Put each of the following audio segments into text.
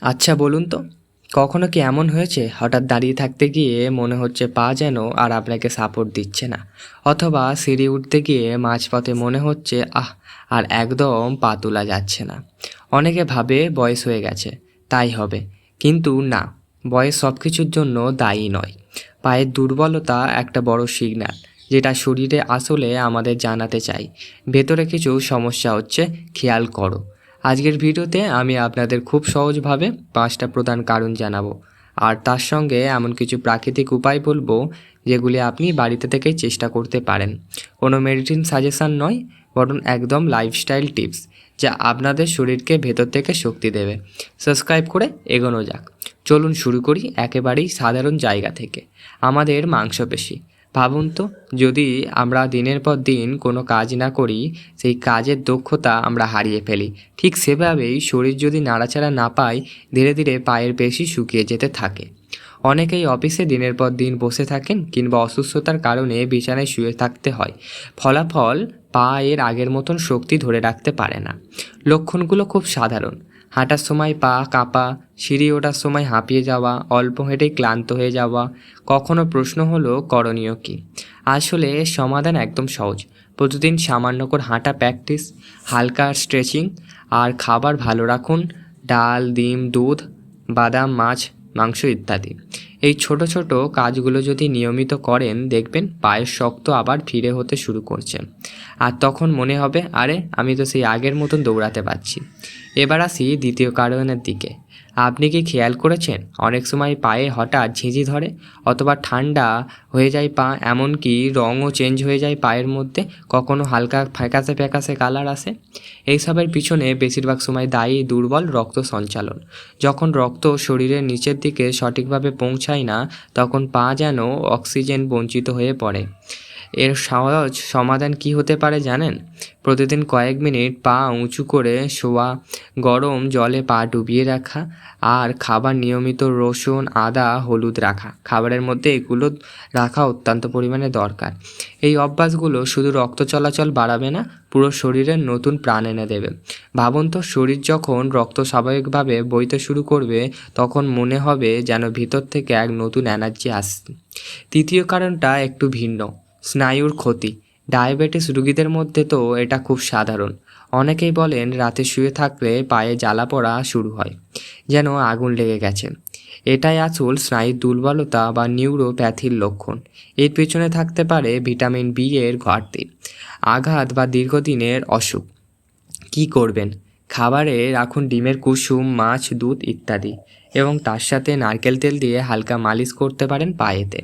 আচ্ছা বলুন তো, কখনো কি এমন হয়েছে? হঠাৎ দাঁড়িয়ে থাকতে গিয়ে মনে হচ্ছে পা যেন আর আপনাকে সাপোর্ট দিচ্ছে না। অথবা সিঁড়ি উঠতে গিয়ে মাঝপথে মনে হচ্ছে, আহ, আর একদম পা তোলা যাচ্ছে না। অনেকে ভাবে বয়স হয়ে গেছে, তাই হবে। কিন্তু না, বয়স সব কিছুর জন্য দায়ী নয়। পায়ের দুর্বলতা একটা বড় সিগন্যাল যেটা শরীরে আসলে আমাদের জানাতে চাই। ভেতরে কিছু সমস্যা হচ্ছে, খেয়াল করো। আজকের ভিডিওতে আমি আপনাদের খুব সহজভাবে পাঁচটা প্রধান কারণ জানাব। আর তার সঙ্গে এমন কিছু প্রাকৃতিক উপায় বলব, যেগুলি আপনি বাড়িতে থেকেই চেষ্টা করতে পারেন। কোনো মেডিটিন সাজেশান নয়, বরং একদম লাইফস্টাইল টিপস যা আপনাদের শরীরকে ভেতর থেকে শক্তি দেবে। সাবস্ক্রাইব করে এগোনো যাক। চলুন শুরু করি একেবারেই সাধারণ জায়গা থেকে। আমাদের মাংসপেশি। ভাবুন তো, যদি আমরা দিনের পর দিন কোনো কাজ না করি, সেই কাজের দক্ষতা আমরা হারিয়ে ফেলি। ঠিক সেভাবেই শরীর যদি নাড়াচাড়া না পায়, ধীরে ধীরে পায়ের পেশি শুকিয়ে যেতে থাকে। অনেকেই অফিসে দিনের পর দিন বসে থাকেন কিংবা অসুস্থতার কারণে বিছানায় শুয়ে থাকতে হয়। ফলাফল পা এর আগের মতন শক্তি ধরে রাখতে পারে না। লক্ষণগুলো খুব সাধারণ। হাঁটার সময় পা কাঁপা, সিঁড়ি ওঠার সময় হাঁপিয়ে যাওয়া, অল্প হেঁটেই ক্লান্ত হয়ে যাওয়া, কখনো প্রশ্ন হলো, করণীয় কী? আসলে সমাধান একদম সহজ। প্রতিদিন সামান্য করে হাঁটা প্র্যাকটিস হালকা স্ট্রেচিং আর খাবার ভালো রাখুন, ডাল, ডিম, দুধ, বাদাম, মাছ, মাংস ইত্যাদি। এই ছোট ছোট কাজগুলো যদি নিয়মিত করেন, দেখবেন পায়ের শক্ত আবার ফিরে হতে শুরু করছে। আর তখন মনে হবে, আরে, আমি তো সেই আগের মতন দৌড়াতে পারছি। এবার আসি দ্বিতীয় কারণের দিকে। আপনি কি খেয়াল করেছেন? অনেক সময় পায়ে হঠাৎ ঝিঁঝি ধরে অথবা ঠান্ডা হয়ে যায় পা, এমনকি রঙও চেঞ্জ হয়ে যায় পায়ের মধ্যে, কখনো হালকা ফ্যাকাসে ফ্যাকাসে কালার আসে? এইসবের পিছনে বেশিরভাগ সময় দায়ী, দুর্বল রক্ত সঞ্চালন। যখন রক্ত শরীরের নিচের দিকে সঠিকভাবে পৌঁছায় না, তখন পা যেন অক্সিজেন বঞ্চিত হয়ে পড়ে। এর সহজ সমাধান কি হতে পারে জানেন? প্রতিদিন কয়েক মিনিট পা উঁচু করে শোয়া, গরম জলে পা ডুবিয়ে রাখা আর খাবার নিয়মিত রসুন, আদা, হলুদ রাখা। খাবারের মধ্যে এগুলো রাখা অত্যন্ত পরিমাণে দরকার। এই অভ্যাসগুলো শুধু রক্ত চলাচল বাড়াবে না, পুরো শরীরে নতুন প্রাণ এনে দেবে। ভাবুন তো, শরীর যখন রক্ত স্বাভাবিকভাবে বইতে শুরু করবে, তখন মনে হবে যেন ভিতর থেকে এক নতুন এনার্জি আসছে। তৃতীয় কারণটা একটু ভিন্ন। স্নায়ুর ক্ষতি। ডায়াবেটিস রুগীদের মধ্যে তো এটা খুব সাধারণ। অনেকেই বলেন রাতে শুয়ে থাকলে পায়ে জ্বালা পড়া শুরু হয়, যেন আগুন লেগে গেছে। এটাই আসল স্নায়ুর দুর্বলতা বা নিউরোপ্যাথির লক্ষণ। এর পেছনে থাকতে পারে ভিটামিন বি এর ঘাটতি, আঘাত বা দীর্ঘদিনের অসুখ। কি করবেন? খাবারে রাখুন ডিমের কুসুম, মাছ, দুধ ইত্যাদি এবং তার সাথে নারকেল তেল দিয়ে হালকা মালিশ করতে পারেন পায়েতে।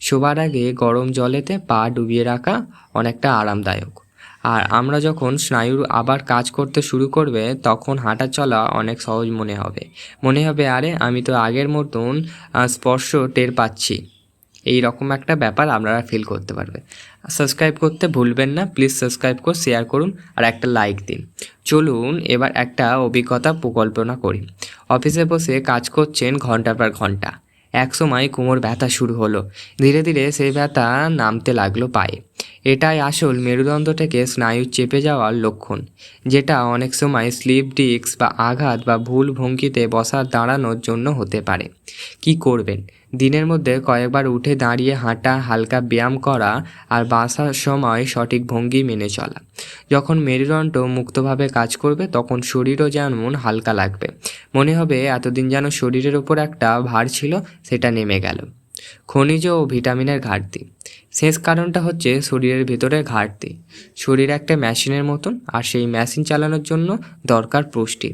শোবার আগে গরম জলেতে পা ডুবিয়ে রাখা অনেকটা আরামদায়ক। আর আমরা যখন স্নায়ুর আবার কাজ করতে শুরু করবে, তখন হাঁটা চলা অনেক সহজ মনে হবে। মনে হবে, আরে, আমি তো আগের মতন স্পর্শ টের পাচ্ছি। এই রকম একটা ব্যাপার আপনারা ফিল করতে পারবে সাবস্ক্রাইব করতে ভুলবেন না। প্লিজ সাবস্ক্রাইব করে শেয়ার করুন, আর একটা লাইক দিন। চলুন, এবার একটা অভিজ্ঞতা প্রকল্পনা করি। অফিসে বসে কাজ করছেন ঘণ্টার পর ঘণ্টা। এক কুমোর কোমর ব্যথা শুরু হলো। ধীরে ধীরে সেই ব্যথা নামতে লাগল পায়ে। এটাই আসল মেরুদণ্ড থেকে স্নায়ু চেপে যাওয়ার লক্ষণ, যেটা অনেক সময় স্লিপ ডিস্ক বা আঘাত বা ভুল ভঙ্গিতে বসা দাঁড়ানোর জন্য হতে পারে। কি করবেন? দিনের মধ্যে কয়েকবার উঠে দাঁড়িয়ে হাঁটা, হালকা ব্যায়াম করা আর বাসার সময় সঠিক ভঙ্গি মেনে চলা। যখন মেরুদণ্ড মুক্তভাবে কাজ করবে, তখন শরীরও যেমন হালকা লাগবে। মনে হবে এতদিন যেন শরীরের ওপর একটা ভার ছিল, সেটা নেমে গেল। খনিজ ও ভিটামিনের ঘাটতি। শেষ কারণটা হচ্ছে শরীরের ভেতরে ঘাটতি। শরীর একটা মেশিনের মতন, আর সেই মেশিন চালানোর জন্য দরকার পুষ্টি।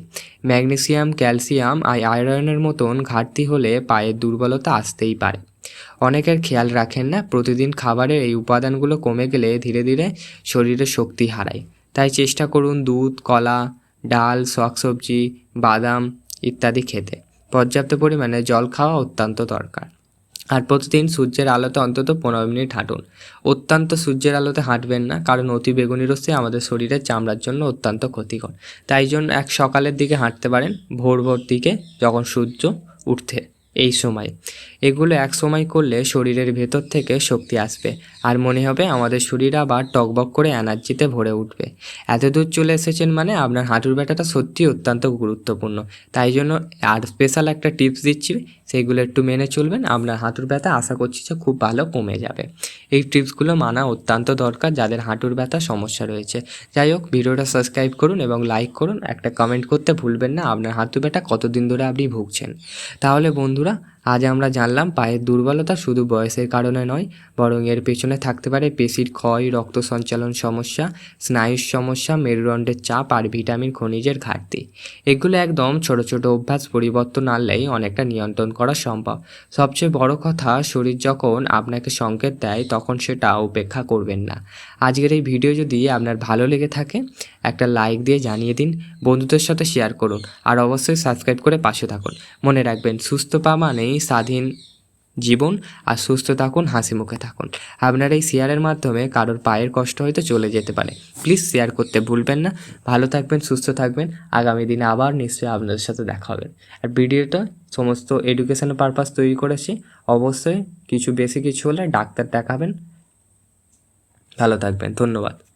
ম্যাগনেসিয়াম, ক্যালসিয়াম আর আয়রনের মতন ঘাটতি হলে পায়ের দুর্বলতা আসতেই পারে। অনেকের খেয়াল রাখেন না, প্রতিদিন খাবারের এই উপাদানগুলো কমে গেলে ধীরে ধীরে শরীরে শক্তি হারায়। তাই চেষ্টা করুন দুধ, কলা, ডাল, শাকসবজি, বাদাম ইত্যাদি খেতে। পর্যাপ্ত পরিমাণে জল খাওয়া অত্যন্ত দরকার। আর প্রতিদিন সূর্যের আলোতে অন্তত পনেরো মিনিট হাঁটুন। অত্যন্ত সূর্যের আলোতে হাঁটবেন না, কারণ অতি বেগুনি রশ্মি আমাদের শরীরের চামড়ার জন্য অত্যন্ত ক্ষতিকর। তাই জন্য এক সকালের দিকে হাঁটতে পারেন ভোর ভোর দিকে যখন সূর্য উঠতে এই সময়। এগুলো এক সময় করলে শরীরের ভেতর থেকে শক্তি আসবে আর মনে হবে আমাদের শরীর আবার টকবক করে এনার্জিতে ভরে উঠবে। এত দূর চলে এসেছেন মানে আপনার হাঁটুর ব্যথাটা সত্যি অত্যন্ত গুরুত্বপূর্ণ। তাই জন্য আর স্পেশাল একটা টিপস দিচ্ছি সেইগুলো একটু মেনে চলবেন। আপনার হাঁটুর ব্যথা আশা করছি যে খুব ভালো কমে যাবে। এই টিপসগুলো মানা অত্যন্ত দরকার যাদের হাঁটুর ব্যথা সমস্যা রয়েছে। যাই হোক, ভিডিওটা সাবস্ক্রাইব করুন এবং লাইক করুন। একটা কমেন্ট করতে ভুলবেন না, আপনার হাঁটু ব্যথা কতদিন ধরে আপনি ভুগছেন। তাহলে বন্ধুরা আজ আমরা জানলাম পায়ের দুর্বলতা শুধু বয়সের কারণে নয়, বরং এর পেছনে থাকতে পারে পেশির ক্ষয়, রক্ত সঞ্চালন সমস্যা, স্নায়ুর সমস্যা, মেরুদণ্ডের চাপ আর ভিটামিন খনিজের ঘাটতি। এগুলো একদম ছোট ছোট অভ্যাস পরিবর্তন আনলেই অনেকটা নিয়ন্ত্রণ করা সম্ভব। সবচেয়ে বড় কথা, শরীর যখন আপনাকে সংকেত দেয়, তখন সেটা উপেক্ষা করবেন না। আজকের এই ভিডিও যদি আপনার ভালো লেগে থাকে, একটা লাইক দিয়ে জানিয়ে দিন, বন্ধুদের সাথে শেয়ার করুন, আর অবশ্যই সাবস্ক্রাইব করে পাশে থাকুন। মনে রাখবেন, সুস্থ পা মানেই স্বাধীন জীবন আর সুস্থ থাকুন, হাসি মুখে থাকুন। আপনার এই শেয়ারের মাধ্যমে কারোর পায়ের কষ্ট হয়তো চলে যেতে পারে। প্লিজ শেয়ার করতে ভুলবেন না। ভালো থাকবেন, সুস্থ থাকবেন। আগামী দিনে আবার নিশ্চয়ই আপনাদের সাথে দেখা হবে। আর ভিডিওটা সমস্ত এডুকেশনাল পারপাস তৈরি করেছি। অবশ্যই কিছু বেশি কিছু হলে ডাক্তার দেখাবেন। ভালো থাকবেন। ধন্যবাদ।